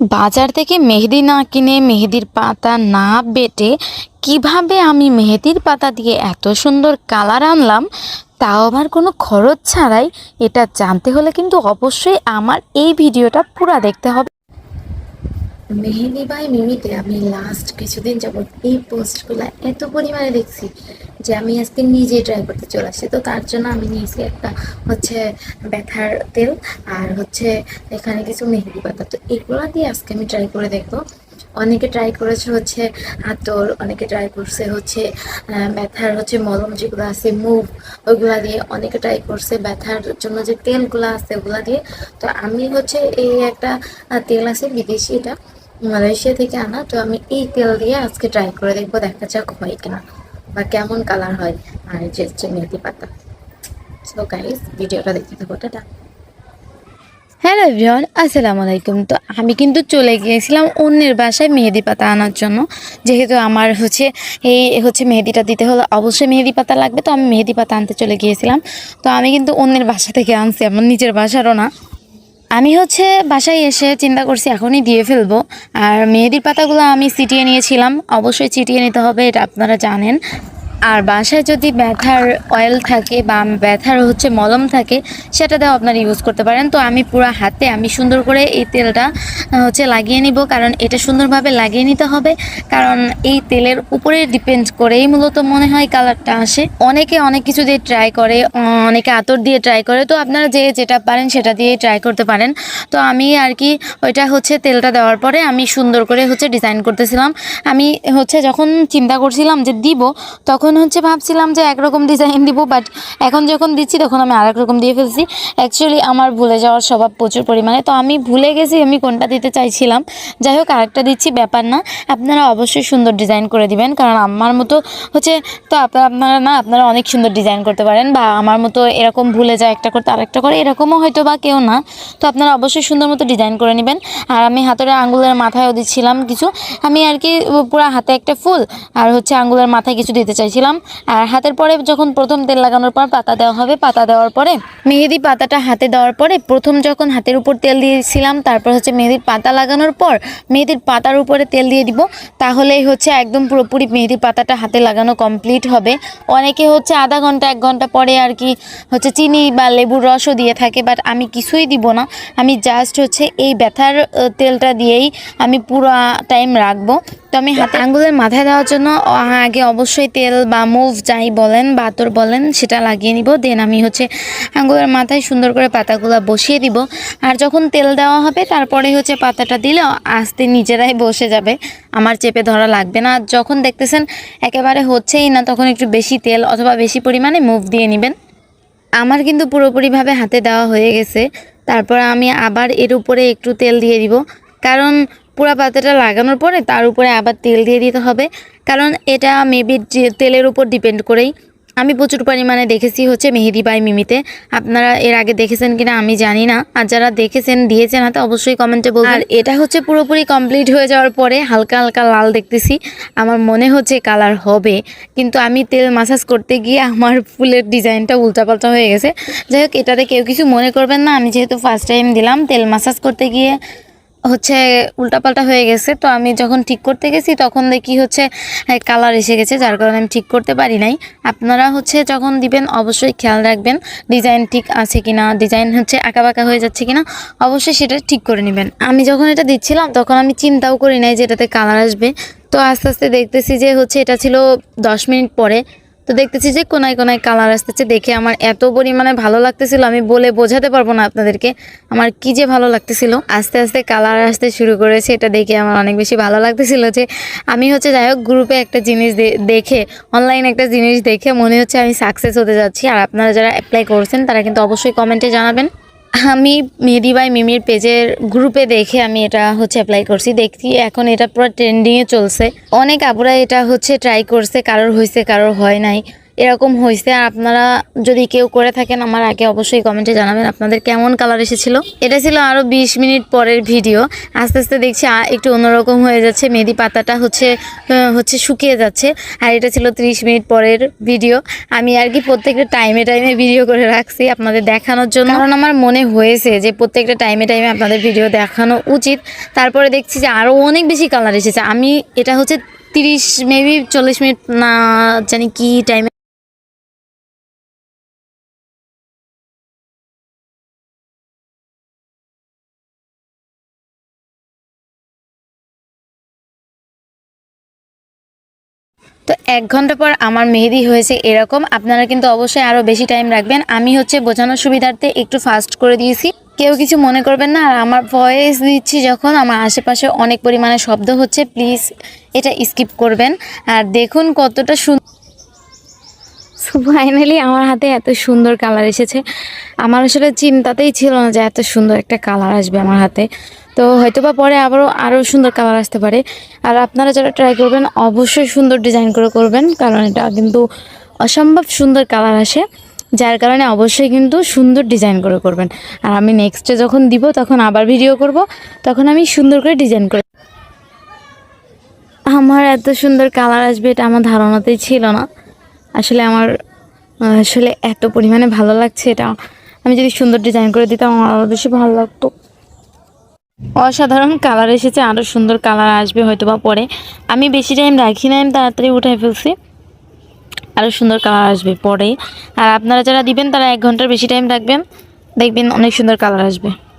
বাজার থেকে মেহেদি না কিনে মেহেদির পাতা না বেটে কীভাবে আমি মেহেদির পাতা দিয়ে এত সুন্দর কালার আনলাম, তাও আবার কোনো খরচ ছাড়াই এটা জানতে হলে কিন্তু অবশ্যই আমার এই ভিডিওটা পুরা দেখতে হবে। মেহেদি বাই মিমিতে আমি লাস্ট কিছুদিন যাবত এই পোস্টগুলো এত পরিমাণে দেখছি যে আমি আজকে নিজে ট্রাই করতে চলে আসছি। তো তার জন্য আমি নিয়েছি একটা হচ্ছে ব্যথার তেল আর হচ্ছে এখানে কিছু মেহেদি পাতা। তো এগুলো দিয়ে আজকে আমি ট্রাই করে দেখব। অনেকে ট্রাই করেছে হচ্ছে হাতর অনেকে ট্রাই করছে হচ্ছে ব্যথার হচ্ছে মলম যেগুলো আছে, মুভ ওইগুলা দিয়ে অনেকে ট্রাই করছে ব্যথার জন্য যে তেলগুলো আছে ওগুলা দিয়ে। তো আমি হচ্ছে এই একটা তেল আছে বিদেশি এটা। মালয়েশিয়া থেকে আনা, তো আমি এই তেল দিয়ে আজকে ট্রাই করে দেখব দেখা যাক হয় কিনা বা কেমন কালার হয় আর যে হচ্ছে মেথি পাতা। সো গাইস ভিডিওটা দেখতে থাকো, টাটা। হ্যালো এভরিওয়ান আসসালামু আলাইকুম। তো আমি কিন্তু চলে গিয়েছিলাম অন্যের বাসায় মেহেদি পাতা আনার জন্য। যেহেতু আমার হচ্ছে এই হচ্ছে মেহেদিটা দিতে হলে অবশ্যই মেহেদি পাতা লাগবে, তো আমি মেহেদি পাতা আনতে চলে গিয়েছিলাম। তো আমি কিন্তু অন্যের বাসা থেকে আনছি, আমার নিজের বাসারও না। আমি হচ্ছে বাসায় এসে চিন্তা করছি এখনই দিয়ে ফেলব। আর মেহেদির পাতাগুলো আমি ছিটিয়ে নিয়েছিলাম। অবশ্যই ছিটিয়ে নিতে হবে, এটা আপনারা জানেন। আর বাসায় যদি ব্যথার অয়েল থাকে বা ব্যথার হচ্ছে মলম থাকে সেটা দিয়েও আপনারা ইউজ করতে পারেন। তো আমি পুরো হাতে আমি সুন্দর করে এই তেলটা হচ্ছে লাগিয়ে নিব। কারণ এটা সুন্দরভাবে লাগিয়ে নিতে হবে। কারণ এই তেলের উপরে ডিপেন্ড করেই মূলত মনে হয় কালারটা আসে। অনেকে অনেক কিছু দিয়ে ট্রাই করে অনেকে আতর দিয়ে ট্রাই করে। তো আপনারা যে যেটা পারেন সেটা দিয়ে ট্রাই করতে পারেন। তো আমি আর কি ওইটা হচ্ছে তেলটা দেওয়ার পরে আমি সুন্দর করে হচ্ছে ডিজাইন করতেছিলাম। আমি হচ্ছে যখন চিন্তা করছিলাম যে দিব, তখন হচ্ছে ভাবছিলাম যে একরকম ডিজাইন দিব বাট এখন যখন দিচ্ছি তখন আমি আরেক রকম দিয়ে ফেলছি। অ্যাকচুয়ালি আমার ভুলে যাওয়ার স্বভাব প্রচুর পরিমাণে, তো আমি ভুলে গেছি আমি কোনটা দিতে চাইছিলাম। যাই হোক, আরেকটা দিচ্ছি, ব্যাপার না। আপনারা অবশ্যই সুন্দর ডিজাইন করে দিবেন, কারণ আমার মতো হচ্ছে, তো আপনারা আপনারা না, আপনারা অনেক সুন্দর ডিজাইন করতে পারেন, বা আমার মতো এরকম ভুলে যায় একটা করতে, আরেকটা করে, এরকমও হয়তো বা কেউ না। তো আপনারা অবশ্যই সুন্দর মতো ডিজাইন করে নেবেন। আর আমি হাতের আঙ্গুলের মাথায়ও দিচ্ছিলাম কিছু। আমি আর কি পুরো হাতে একটা ফুল, আর হচ্ছে আঙ্গুলের মাথায় কিছু দিতে চাইছিলাম আর হাতের পরে যখন প্রথম তেল লাগানোর পর পাতা দেওয়া হবে, পাতা দেওয়ার পরে মেহেদি পাতাটা হাতে দেওয়ার পরে প্রথম যখন হাতের উপর তেল দিয়েছিলাম, তারপর হচ্ছে মেহেদির পাতা লাগানোর পর মেহেদির পাতার উপরে তেল দিয়ে দিব। তাহলেই হচ্ছে একদম পুরোপুরি মেহেদির পাতাটা হাতে লাগানো কমপ্লিট হবে। অনেকে হচ্ছে আধা ঘণ্টা, এক ঘণ্টা পরে আর কি হচ্ছে চিনি বা লেবুর রসও দিয়ে থাকে বাট আমি কিছুই দিব না। আমি জাস্ট হচ্ছে এই ব্যথার তেলটা দিয়েই আমি পুরো টাইম রাখব। তো আমি হাতে আঙ্গুলের মাথায় দেওয়ার জন্য আগে অবশ্যই তেল বা মুভ যাই বলেন বা আতর বলেন, সেটা লাগিয়ে নিব। দেন আমি হচ্ছে আঙ্গুলের মাথায় সুন্দর করে পাতাগুলো বসিয়ে দিব। আর যখন তেল দেওয়া হবে, তারপরে হচ্ছে পাতাটা দিলে আস্তে নিজেরাই বসে যাবে। আমার চেপে ধরা লাগবে না। যখন দেখতেছেন একেবারে হচ্ছেই না, তখন একটু বেশি তেল অথবা বেশি পরিমাণে মুভ দিয়ে নেবেন। আমার কিন্তু পুরোপুরিভাবে হাতে দেওয়া হয়ে গেছে। তারপর আমি আবার এর উপরে একটু তেল দিয়ে দিব। কারণ পুরা পাতাটা লাগানোর পরে তার উপরে আবার তেল দিয়ে দিতে হবে। কারণ এটা মেবি তেলের উপর ডিপেন্ড করেই। আমি প্রচুর পরিমাণে দেখেছি হচ্ছে মেহেদি বাই মিমিতে। আপনারা এর আগে দেখেছেন কিনা আমি জানি না। আর যারা দেখেছেন দিয়েছেন হাতে অবশ্যই কমেন্টে বলবেন। আর এটা হচ্ছে পুরোপুরি কমপ্লিট হয়ে যাওয়ার পরে হালকা হালকা লাল দেখতেছি। আমার মনে হচ্ছে কালার হবে। কিন্তু আমি তেল মাসাজ করতে গিয়ে আমার ফুলের ডিজাইনটা উল্টাপাল্টা হয়ে গেছে। যাই হোক এটাতে কেউ কিছু মনে করবেন না। আমি যেহেতু ফার্স্ট টাইম দিলাম তেল মাসাজ করতে গিয়ে হচ্ছে উল্টাপাল্টা হয়ে গেছে। তো আমি যখন ঠিক করতে গেছি, তখন দেখি হচ্ছে কালার এসে গেছে, যার কারণে আমি ঠিক করতে পারি নাই। আপনারা হচ্ছে যখন দিবেন, অবশ্যই খেয়াল রাখবেন ডিজাইন ঠিক আছে কিনা ডিজাইন হচ্ছে আঁকাবাঁকা হয়ে যাচ্ছে কিনা, অবশ্যই সেটা ঠিক করে নেবেন। আমি যখন এটা দিচ্ছিলাম, তখন আমি চিন্তাও করি নাই যে এটাতে কালার আসবে। তো আস্তে আস্তে দেখতেছি যে হচ্ছে এটা ছিল দশ মিনিট পরে তো দেখতেছি যে কোনায় কোনায় কালার আসতেছে। দেখে আমার এত পরিমাণে ভালো লাগতেছিল, আমি বলে বোঝাতে পারব না আপনাদেরকে। আমার কি যে ভালো লাগতেছিল, আস্তে আস্তে কালার আসতে শুরু করেছে। এটা দেখে আমার অনেক বেশি ভালো লাগতেছিল যে আমি হচ্ছে যাই হোক গ্রুপে একটা জিনিস দেখে অনলাইন একটা জিনিস দেখে মনে হচ্ছে আমি সাকসেস হতে যাচ্ছি। আর আপনারা যারা অ্যাপ্লাই করছেন, তারা কিন্তু অবশ্যই কমেন্টে জানাবেন। আমি মেহেদি বাই মিমির পেজের গ্রুপে দেখে আমি এটা হচ্ছে অ্যাপ্লাই করছি। দেখছি এখন এটা পুরো ট্রেন্ডিংয়ে চলছে। অনেক আপুরা এটা হচ্ছে ট্রাই করছে, কারোর হয়েছে কারোর হয় নাই। এরকম হয়েছে। আর আপনারা যদি কেউ করে থাকেন, আমার আগে অবশ্যই কমেন্টে জানাবেন আপনাদের কেমন কালার এসেছিল। এটা ছিল আরও বিশ মিনিট পরের ভিডিও আস্তে আস্তে দেখছি একটু অন্যরকম হয়ে যাচ্ছে। মেহেদি পাতাটা হচ্ছে হচ্ছে শুকিয়ে যাচ্ছে। আর এটা ছিল ত্রিশ মিনিট পরের ভিডিও আমি আর কি প্রত্যেকটা টাইমে টাইমে ভিডিও করে রাখছি আপনাদের দেখানোর জন্য। কারণ আমার মনে হয়েছে যে প্রত্যেকটা টাইমে টাইমে আপনাদের ভিডিও দেখানো উচিত। তারপরে দেখছি যে আরও অনেক বেশি কালার এসেছে। আমি, এটা হচ্ছে তিরিশ মেবি চল্লিশ মিনিট, না জানি কি টাইমে তো এক ঘণ্টা পর আমার মেহেদি হয়েছে এরকম। আপনারা কিন্তু অবশ্যই আরও বেশি টাইম রাখবেন। আমি হচ্ছে বোঝানোর সুবিধার্থে একটু ফাস্ট করে দিয়েছি। কেউ কিছু মনে করবেন না, আর আমার ভয়েস দিচ্ছি যখন, আমার আশেপাশে অনেক পরিমাণে শব্দ হচ্ছে প্লিজ এটা স্কিপ করবেন। আর দেখুন কতটা সুন্দর সো ফাইনালি আমার হাতে এত সুন্দর কালার এসেছে। আমার আসলে চিন্তাতেই ছিল না যে এত সুন্দর একটা কালার আসবে আমার হাতে। তো হয়তো বা পরে আবারও আরও সুন্দর কালার আসতে পারে। আর আপনারা যারা ট্রাই করবেন, অবশ্যই সুন্দর ডিজাইন করে করবেন, কারণ এটা কিন্তু অসম্ভব সুন্দর কালার আসে, যার কারণে অবশ্যই কিন্তু সুন্দর ডিজাইন করে করবেন। আর আমি নেক্সটে যখন দিব, তখন আবার ভিডিও করব, তখন আমি সুন্দর করে ডিজাইন করে আমার এত সুন্দর কালার আসবে, এটা আমার ধারণাতেই ছিল না। আসলে আমার, আসলে এত পরিমাণে ভালো লাগছে এটা। আমি যদি সুন্দর ডিজাইন করে দিতাম, আমার আরও বেশি ভালো লাগতো। অসাধারণ কালার এসেছে আরও সুন্দর কালার আসবে হয়তো বা পরে। আমি বেশি টাইম রাখি না আমি তাড়াতাড়ি উঠে ফেলছি। আরও সুন্দর কালার আসবে পরে। আর আপনারা যারা দিবেন, তারা এক ঘণ্টার বেশি টাইম রাখবেন। দেখবেন অনেক সুন্দর কালার আসবে।